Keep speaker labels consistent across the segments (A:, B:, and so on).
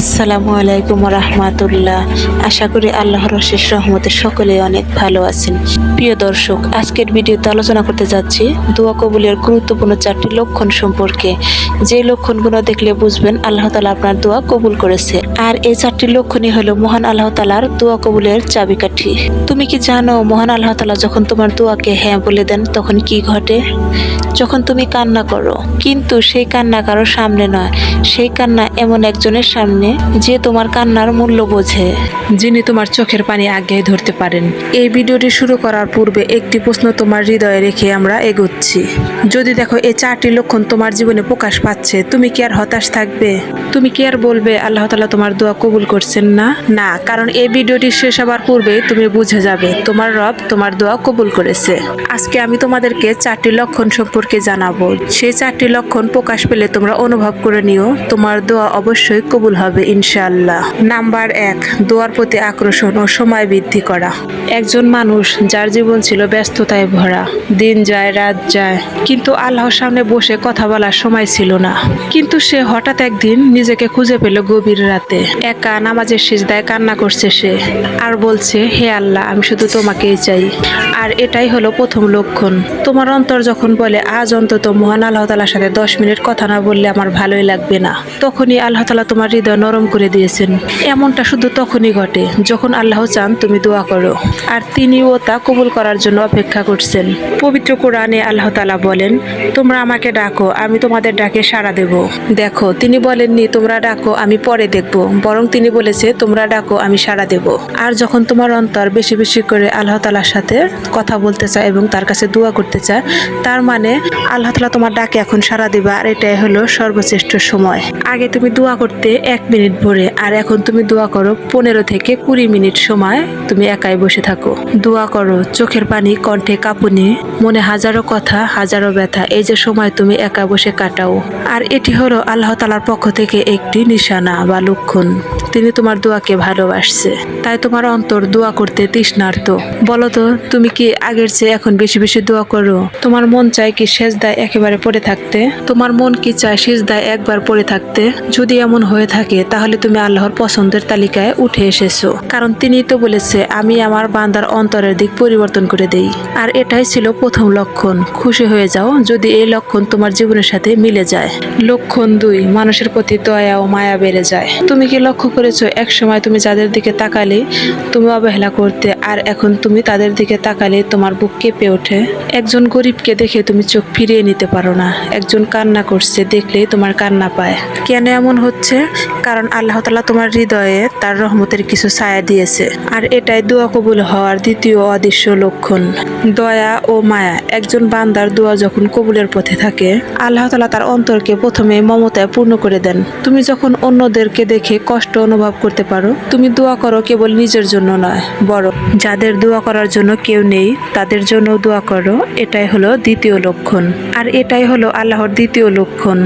A: আসসালামু আলাইকুম রহমাতুল্লাহ। আশা করি আল্লাহর অশেষ রহমতে সকলে অনেক ভালো আছেন। প্রিয় দর্শক, আজকের ভিডিওতে আলোচনা করতে যাচ্ছি দোয়া কবুলের গুরুত্বপূর্ণ চারটি লক্ষণ সম্পর্কে। যে লক্ষণগুলো দেখলে বুঝবেন আল্লাহ তালা আপনার দোয়া কবুল করেছে। আর এই চারটি লক্ষণই হলো মহান আল্লাহ তালার দোয়া কবুলের চাবিকাঠি। তুমি কি জানো মহান আল্লাহ তালা যখন তোমার দোয়াকে হ্যাঁ বলে দেন তখন কি ঘটে? যখন তুমি কান্না করো, কিন্তু সেই কান্না কারোর সামনে নয়। সেই কান্না এমন একজনের সামনে যে তোমার কান্নার মূল্য বোঝে। যিনি তোমার চোখের পানি আগে ধরতে পারেন। এই ভিডিওটি শুরু করার পূর্বে একটি প্রশ্ন তোমার হৃদয়ে রেখে আমরা এগোচ্ছি। যদি দেখো এই চারটি লক্ষণ তোমার জীবনে প্রকাশ পাচ্ছে তুমি কি আর হতাশ থাকবে? তুমি কি আর বলবে আল্লাহ তালা তোমার দোয়া কবুল করছেন না? না কারণ এই ভিডিওটি শেষ হবার পূর্বে তুমি বুঝে যাবে তোমার রব তোমার দোয়া কবুল করেছে। আজকে আমি তোমাদেরকে চারটি লক্ষণ সম্পর্কে জানাব। সেই চারটি লক্ষণ প্রকাশ পেলে তোমরা অনুভব করে নিও তোমার দোয়া অবশ্যই কবুল হবে। ইনশাআল্লাহ। নাম্বার এক, দোয়ার প্রতি আকর্ষণ ও সময় বৃদ্ধি করা। একজন মানুষ যার জীবন ছিল ব্যস্ততায় ভরা, দিন যায়, রাত যায়, কিন্তু আল্লাহর সামনে বসে কথা বলার সময় ছিল না। কিন্তু সে হঠাৎ একদিন নিজেকে খুঁজে পেল গভীর রাতে। একা নামাজের সিজদায় কান্না করছে সে। আর বলছে, হে আল্লাহ, আমি শুধু তোমাকেই চাই। আর এটাই হলো প্রথম লক্ষণ। তোমার অন্তর যখন বলে, আজ অন্তত মহান আল্লাহ তালার সাথে দশ মিনিট কথা না বললে আমার ভালোই লাগবে না। তখনই আল্লাহ তালা তোমার হৃদয় নরম করে দিয়েছেন। এমনটা শুধু তখনই ঘটে যখন আল্লাহ চান তুমি দোয়া করো। আর তিনিও তা কবুল করার জন্য অপেক্ষা করছেন। পবিত্র কোরআনে আল্লাহ তালা বলেন, তোমরা আমাকে ডাকো, আমি তোমাদের ডাকে সাড়া দেব। দেখো, তিনি বলেননি, তোমরা ডাকো, আমি পরে দেখব। বরং তিনি বলেছে, তোমরা ডাকো, আমি সাড়া দেব। আর যখন তোমার অন্তর বেশি বেশি করে আল্লাহ তালার সাথে কথা বলতে চায় এবং তার কাছে দোয়া করতে চায়, তার মানে আল্লাহ তালা তোমার ডাকে এখন সাড়া দিবা, আর এটাই হলো সর্বশ্রেষ্ঠ সময়। আগে তুমি দোয়া করতে এক মিনিট ভরে। আর এখন তুমি দোয়া করো, পনেরো থেকে কুড়ি মিনিট সময় তুমি একাই বসে থাকো। দোয়া করো, চোখের পানি, কণ্ঠে কাঁপুনি, মনে হাজারো কথা, হাজারো ব্যথা, এই যে সময় তুমি একা বসে কাটাও। আর এটি হলো আল্লাহ তালার পক্ষ থেকে একটি নিশানা বা লক্ষণ। তিনি তোমার দোয়াকে ভালোবাসছে। তাই তোমার অন্তর দোয়া করতে তৃষ্ণার্ত। বলো তো তুমি কি আগের চেয়ে এখন বেশি বেশি দোয়া করো? তোমার মন চায় কি সেজদায় একেবারে পড়ে থাকতে? তোমার মন কি চায় সেজদায় একবার পড়ে থাকতে? যদি এমন হয়ে থাকে, তাহলে তুমি আল্লাহর পছন্দের তালিকায় উঠে এসেছ। কারণ তিনি তো বলেছে, আমি আমার বান্দার অন্তরের দিক পরিবর্তন করে দেই। আর এটাই ছিল প্রথম লক্ষণ। খুশি হয়ে যাও, যদি এই লক্ষণ তোমার জীবনের সাথে মিলে যায়। লক্ষণ দুই, মানুষের প্রতি দয়া ও মায়া বেড়ে যায়। তুমি কি লক্ষ্য করেছ, এক সময় তুমি যাদের দিকে তাকালে তুমি অবহেলা করতে, আর এখন তুমি তাদের দিকে তাকালে তোমার বুক কেঁপে ওঠে। একজন গরিবকে দেখে তুমি চোখ ফিরিয়ে নিতে পারো না। একজন কান্না করছে দেখলেই তোমার কান্না পায়। কেন এমন হচ্ছে? কারণ আল্লাহ তালা তোমার হৃদয়ে তার রহমতের কিছু ছায়া দিয়েছে। আর এটাই দোয়া কবুল হওয়ার দ্বিতীয় অদৃশ্য লক্ষণ। দয়া ও মায়া, একজন বান্দার দোয়া যখন কবুলের পথে থাকে, আল্লাহ তালা তার অন্তরকে প্রথমে মমতায় পূর্ণ করে দেন। তুমি যখন অন্যদেরকে দেখে কষ্ট অনুভব করতে পারো। তুমি দোয়া করো কেবল নিজের জন্য নয় বড় যাদের দোয়া করার জন্য কেউ নেই, তাদের জন্য দোয়া করো। এটাই হলো দ্বিতীয় লক্ষণ। আর এটাই হলো আল্লাহর দ্বিতীয় লক্ষণ।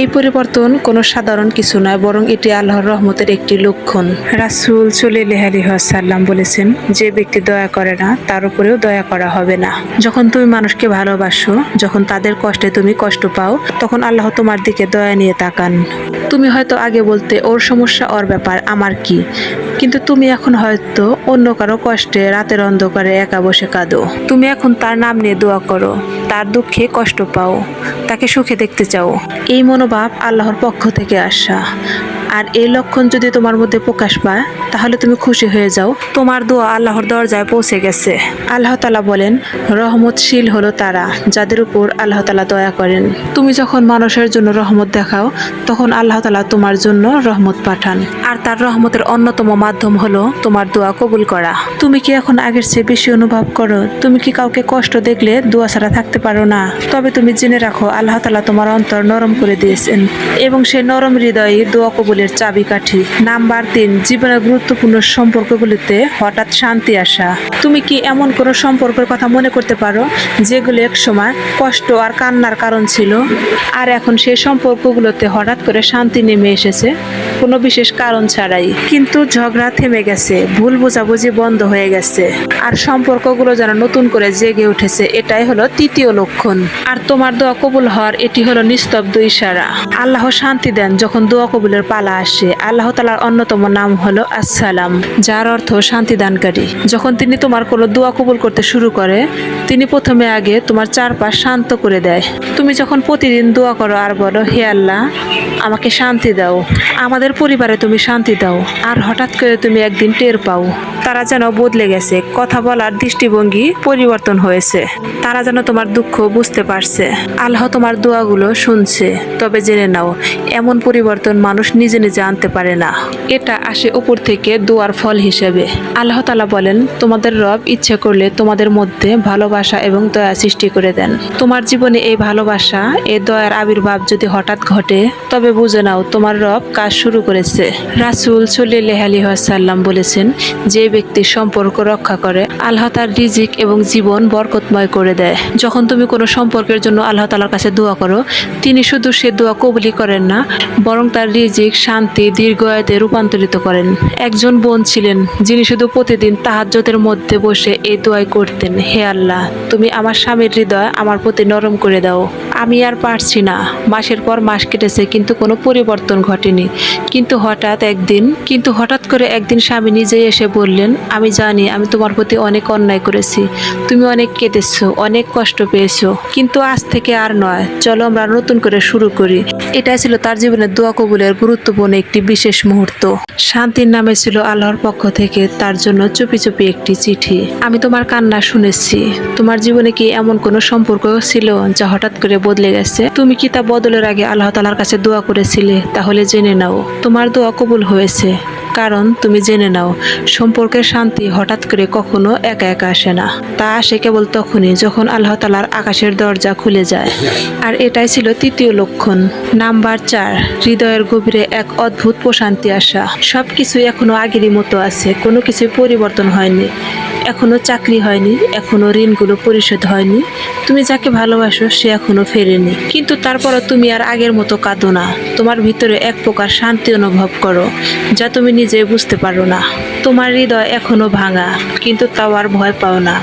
A: এই পরিবর্তন কোনো সাধারণ কিছু নয়, বরং এটি আল্লাহর রহমতের একটি লক্ষণ। রাসুল সাল্লাম বলেছেন, যে ব্যক্তি দয়া করে না, তার উপরেও দয়া করা হবে না। যখন তুমি মানুষকে ভালোবাসো, যখন তাদের কষ্টে তুমি কষ্ট পাও, তখন আল্লাহ তোমার দিকে দয়া নিয়ে তাকান। তুমি হয়তো আগে বলতে, ওর সমস্যা, ওর ব্যাপার। আমার কি? কিন্তু তুমি এখন হয়তো অন্য কারও কষ্টে রাতের অন্ধকারে একা বসে কাঁদো। তুমি এখন তার নাম নিয়ে দোয়া করো, তার দুঃখে কষ্ট পাও, তাকে সুখে দেখতে চাও। এই মনোভাব আল্লাহর পক্ষ থেকে আসা। আর এই লক্ষণ যদি তোমার মধ্যে প্রকাশ পায়, তাহলে তুমি খুশি হয়ে যাও। তোমার দোয়া আল্লাহর দরজায় পৌঁছে গেছে। আল্লাহ তালা বলেন, রহমতশীল হলো তারা যাদের উপর আল্লাহ তালা দয়া করেন। তুমি যখন মানুষের জন্য রহমত দেখাও, তখন আল্লাহ তালা তোমার জন্য রহমত পাঠান। আর তার রহমতের অন্যতম মাধ্যম হলো তোমার দোয়া কবুল করা। তুমি কি এখন আগের চেয়ে বেশি অনুভব করো? তুমি কি কাউকে কষ্ট দেখলে দোয়া ছাড়া থাকতে পারো না? তবে তুমি জেনে রাখো, আল্লাহ তালা তোমার অন্তর নরম করে দিয়েছেন। এবং সে নরম হৃদয়ে দোয়া কবুলের চাবিকাঠি। নাম্বার তিন, জীবনের গুরুত্বপূর্ণ সম্পর্কগুলিতে হঠাৎ শান্তি আসা। তুমি কি এমন কোনো সম্পর্কের কথা মনে করতে পারো, যেগুলো এক সময় কষ্ট আর কান্নার কারণ ছিল। আর এখন সেই সম্পর্কগুলোতে হঠাৎ করে শান্তি নেমে এসেছে। কোনো বিশেষ কারণ ছাড়াই। কিন্তু ঝগড়া থেমে গেছে, ভুল বোঝাবুঝি বন্ধ হয়ে গেছে। আর সম্পর্কগুলো যেন নতুন করে জেগে উঠেছে, এটাই হলো তৃতীয় লক্ষণ। আর তোমার দোয়া কবুল হওয়ার এটি হলো নিস্তব্ধ ইশারা। আল্লাহ শান্তি দেন যখন দোয়া কবুলের পালা আসে। আল্লাহ তালার অন্যতম নাম হলো আসসালাম, যার অর্থ শান্তি দানকারী। যখন তিনি তোমার কোনো দোয়া কবুল করতে শুরু করে, তিনি প্রথমে আগে তোমার চারপাশ শান্ত করে দেয়। তুমি যখন প্রতিদিন দোয়া করো আর বলো, হে আল্লাহ, আমাকে শান্তি দাও। আমাদের পরিবারে তুমি শান্তি দাও। আর হঠাৎ করে তুমি একদিন টের পাও। তারা যেন বদলে গেছে। কথা বলার দৃষ্টিভঙ্গি পরিবর্তন হয়েছে। তারা যেন তোমার দুঃখ বুঝতে পারছে। আল্লাহ তোমার দোয়াগুলো শুনছে। তবে জেনে নাও, এমন পরিবর্তন মানুষ নিজে নিজে আনতে পারে না। এটা আসে উপর থেকে দোয়ার ফল হিসেবে। আল্লাহ তালা বলেন, তোমাদের রব ইচ্ছে করলে তোমাদের মধ্যে ভালোবাসা এবং দয়া সৃষ্টি করে দেন। তোমার জীবনে এই ভালোবাসা, এই দয়ার আবির্ভাব যদি হঠাৎ ঘটে, তবে বুঝে নাও তোমার রব কাজ শুরু করেছে। রাসুল সল্লাহ আলী সাল্লাম বলেছেন, যে ব্যক্তি সম্পর্ক রক্ষা করে, আল্লাহ তার রিজিক এবং জীবন বরকতময় করে দেয়। যখন তুমি কোনো সম্পর্কের জন্য আল্লাহ তালার কাছে দোয়া করো, তিনি শুধু সে দোয়া কবলি করেন না, বরং তার রিজিক, শান্তি দীর্ঘায়তে রূপান্তরিত করেন। একজন বোন ছিলেন, যিনি শুধু প্রতিদিন তাহাজ্জতের মধ্যে বসে এই দোয়াই করতেন, হে আল্লাহ, তুমি আমার স্বামীর হৃদয় আমার প্রতি নরম করে দাও। আমি আর পারছি না। মাসের পর মাস কেটেছে, কিন্তু কোনো পরিবর্তন ঘটেনি। কিন্তু হঠাৎ একদিন, কিন্তু হঠাৎ করে একদিন স্বামী নিজেই এসে বললেন, আমি জানি, আমি তোমার প্রতি অনেক অন্যায় করেছি। তুমি অনেক কেটেছো, অনেক কষ্ট পেয়েছ, কিন্তু আজ থেকে আর নয়। চলো আমরা নতুন করে শুরু করি। এটাই ছিল তার জীবনের দোয়া কবুলের গুরুত্বপূর্ণ একটি বিশেষ মুহূর্ত। শান্তির নামে ছিল আল্লাহর পক্ষ থেকে তার জন্য চুপি চুপি একটি চিঠি। আমি তোমার কান্না শুনেছি। তোমার জীবনে কি এমন কোনো সম্পর্ক ছিল যা হঠাৎ করে বদলে গেছে। তুমি কি তা বদলের আগে আল্লাহ তালার কাছে দোয়া করেছিলে? তাহলে জেনে নাও, তোমার দোয়া কবুল হয়েছে। কারণ তুমি জেনে নাও, সম্পর্কের শান্তি হঠাৎ করে কখনো একা একা আসে না। তা আসে কেবল তখনই যখন আল্লাহ তালার আকাশের দরজা খুলে যায়। আর এটাই ছিল তৃতীয় লক্ষণ। নাম্বার চার, হৃদয়ের গভীরে এক অদ্ভুত প্রশান্তি আসা। সব কিছুই এখনও আগেরই মতো আছে, কোনো কিছুই পরিবর্তন হয়নি। এখনও চাকরি হয়নি, এখনও ঋণগুলো পরিশোধ হয়নি। তুমি যাকে ভালোবাসো, সে এখনও ফেরেনি। কিন্তু তারপরও তুমি আর আগের মতো কাঁদো না। তোমার ভিতরে এক প্রকার শান্তি অনুভব করো, যা তুমি নিজে বুঝতে পারো না। তোমার হৃদয় এখনও ভাঙা, কিন্তু তাও আর ভয় পাও না।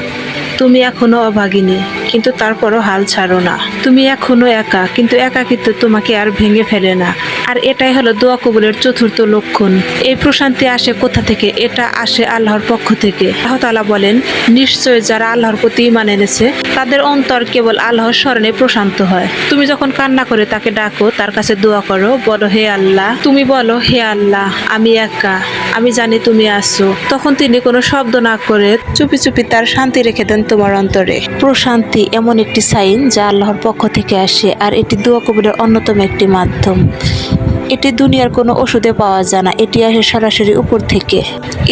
A: তুমি এখনও অভাগিনী। কিন্তু তারপরও হাল ছাড়ো না। তুমি এখনও একা, কিন্তু একাকিত্ব তোমাকে আর ভেঙে ফেলে না। আর এটাই হলো দোয়া কবুলের চতুর্থ লক্ষণ। এই প্রশান্তি আসে কোথা থেকে? এটা আসে আল্লাহর পক্ষ থেকে। আহতালা বলেন, নিশ্চয় যারা আল্লাহর প্রতি ইমান এনেছে, তাদের অন্তর কেবল আল্লাহর স্মরণে প্রশান্ত হয়। তুমি যখন কান্না করে তাকে ডাকো, তার কাছে দোয়া করো, বলো, হে আল্লাহ। তুমি বলো, হে আল্লাহ, আমি একা। আমি জানি তুমি আসো তখন তিনি কোনো শব্দ না করে চুপি চুপি তার শান্তি রেখে দেন তোমার অন্তরে। প্রশান্তি এমন একটি সাইন যা আল্লাহর পক্ষ থেকে আসে আর এটি দোয়া কবিরের অন্যতম একটি মাধ্যম। এটি দুনিয়ার কোনো ওষুধে পাওয়া যায় না, এটি আসে সরাসরি উপর থেকে।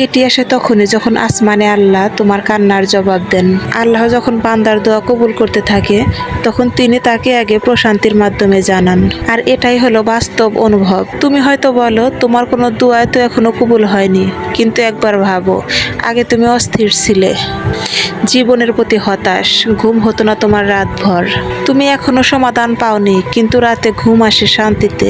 A: এটি আসে তখনই যখন আসমানে আল্লাহ তোমার কান্নার জবাব দেন। আল্লাহ যখন বান্দার দোয়া কবুল করতে থাকে, তখন তিনি তাকে আগে প্রশান্তির মাধ্যমে জানান। আর এটাই হলো বাস্তব অনুভব। তুমি হয়তো বলো, তোমার কোনো দোয়ায় তো এখনও কবুল হয়নি, কিন্তু একবার ভাবো, আগে তুমি অস্থির ছিলে। জীবনের প্রতি হতাশ, ঘুম হতো না তোমার রাতভর। তুমি এখনও সমাধান পাওনি, কিন্তু রাতে ঘুম আসে শান্তিতে।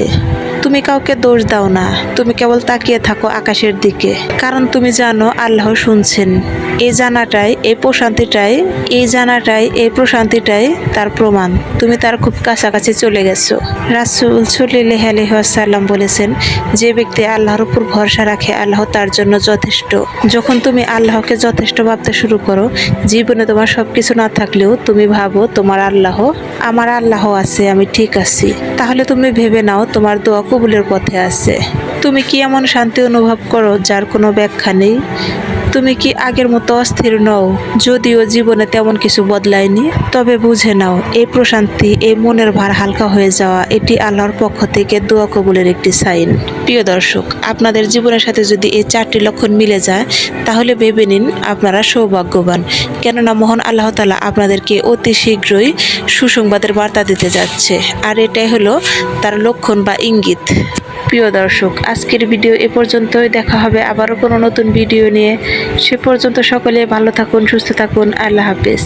A: তুমি কাউকে দোষ দাও না। তুমি কেবল তাকিয়ে থাকো আকাশের দিকে। কারণ তুমি জানো, আল্লাহ শুনছেন। এই জানাটাই, এই প্রশান্তিটাই, এই জানাটাই, এই প্রশান্তিটাই তার প্রমাণ। তুমি তার খুব কাছাকাছি চলে গেছো। রাসুল সুল্লাহ আলহাসাল্লাম বলেছেন, যে ব্যক্তি আল্লাহর উপর ভরসা রাখে, আল্লাহ তার জন্য যথেষ্ট। যখন তুমি আল্লাহকে যথেষ্ট ভাবতে শুরু করো, জীবনে তোমার সব কিছু না থাকলেও তুমি ভাবো, তোমার আল্লাহ, আমার আল্লাহ আছে, আমি ঠিক আছি। তাহলে তুমি ভেবে নাও, তোমার দোয়া কবুলের পথে আছে। তুমি কি এমন শান্তি অনুভব করো যার কোনো ব্যাখ্যা নেই? তুমি কি আগের মতো অস্থির নও? যদিও জীবনে তেমন কিছু বদলায়নি, তবে বুঝে নাও, এই প্রশান্তি, এই মনের ভার হালকা হয়ে যাওয়া, এটি আল্লাহর পক্ষ থেকে দোয়া কবুলের একটি সাইন। প্রিয় দর্শক, আপনাদের জীবনের সাথে যদি এই চারটি লক্ষণ মিলে যায়, তাহলে ভেবে নিন আপনারা সৌভাগ্যবান। কেননা মহান আল্লাহ তালা আপনাদেরকে অতি শীঘ্রই সুসংবাদের বার্তা দিতে যাচ্ছে। আর এটাই হলো তার লক্ষণ বা ইঙ্গিত। প্রিয় দর্শক, আজকের ভিডিও এ পর্যন্তই। দেখা হবে আবারও কোনো নতুন ভিডিও নিয়ে। সে পর্যন্ত সকলে ভালো থাকুন, সুস্থ থাকুন। আল্লাহ হাফেজ।